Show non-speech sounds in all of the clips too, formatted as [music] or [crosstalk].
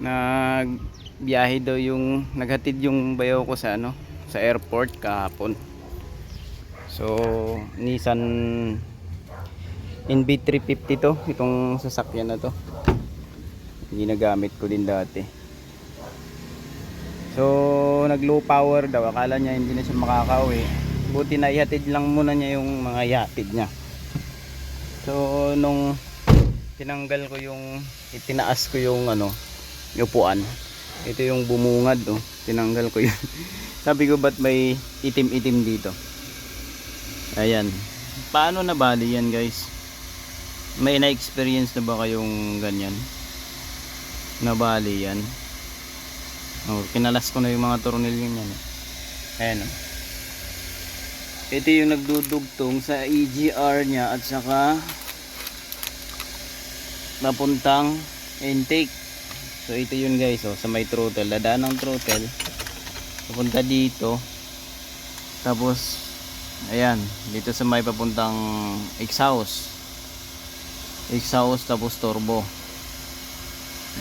nagbiyahe daw yung naghatid yung bayaw ko sa ano sa airport kahapon. So Nissan NB350 to itong sasakyan na to. Ginagamit ko din dati. So nag low power daw. Akala niya hindi na siya makakauwi. Buti na ihatid lang muna niya yung mga ihatid niya. So nung tinanggal ko yung itinaas ko yung ano upuan. Ito yung bumungad oh. tinanggal ko yun. [laughs] Sabi ko ba't may itim itim dito? Ayan. Paano nabali yan guys? May na-experience na ba kayong ganyan? Nabali yan? Oh, kinalas ko na yung mga tornilyo niyan eh. ayan oh. ito yung nagdudugtong sa EGR niya at saka napuntang intake so ito yun guys oh, sa may throttle. Dadaan ng throttle. Papunta dito. Tapos ayan dito sa may papuntang exhaust. Exhaust tapos turbo.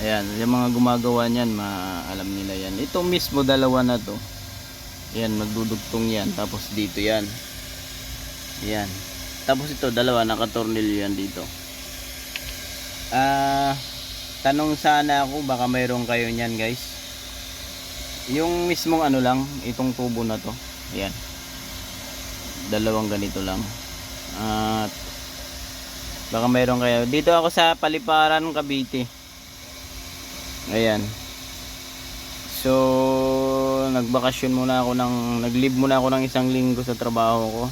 Ayan yung mga gumagawa niyan maalam nila yan. Ito mismo dalawa na to. Ayan magdudugtong yan. Tapos dito yan. Ayan. Tapos ito dalawa nakatornilyo yan dito. Ah, tanong sana ako baka mayroon kayo niyan, guys. Yung mismong ano lang, itong tubo na to. Ayan. Dalawang ganito lang. At baka mayroon kayo. Dito ako sa Paliparan, Cavite. Ayan. So, nagbakasyon muna ako ng nag-leave muna ako ng isang linggo sa trabaho ko.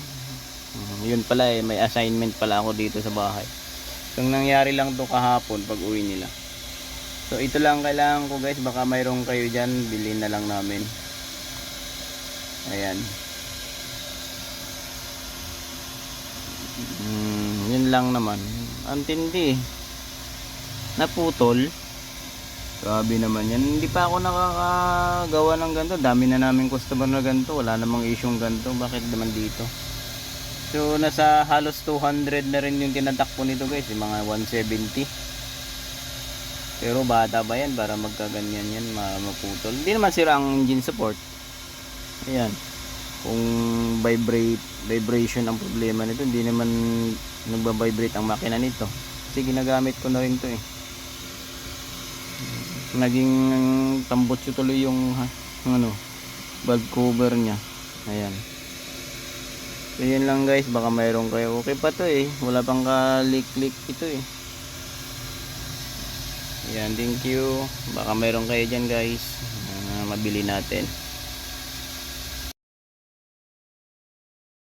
Uh, yun pala eh, may assignment pala ako dito sa bahay. So, ang nangyari lang to kahapon pag uwi nila. So, ito lang kailangan ko guys. Baka mayroon kayo dyan. Bilhin na lang namin. Ayan. Mm, yun lang naman. Ang tindi. Naputol. Grabe naman yan. Hindi pa ako nakakagawa ng ganito. Dami na namin customer na ganito. Wala namang isyong ganito. Bakit naman dito? So nasa halos 200 na rin yung tinatakbo nito guys, yung mga 170. Pero bata ba yan para magkaganyan yan, ma- maputol. Hindi naman sira ang engine support. Ayan. Kung vibrate, vibration ang problema nito, hindi naman nagba-vibrate ang makina nito. Kasi ginagamit ko na rin to eh. Naging tambot tuloy yung ha, ano, valve cover niya. Ayan. So yun lang guys, baka mayroon kayo. Okay pa to eh. Wala pang ka-leak-leak ito eh. Yan, thank you. Baka mayroon kayo dyan guys. Uh, mabili natin.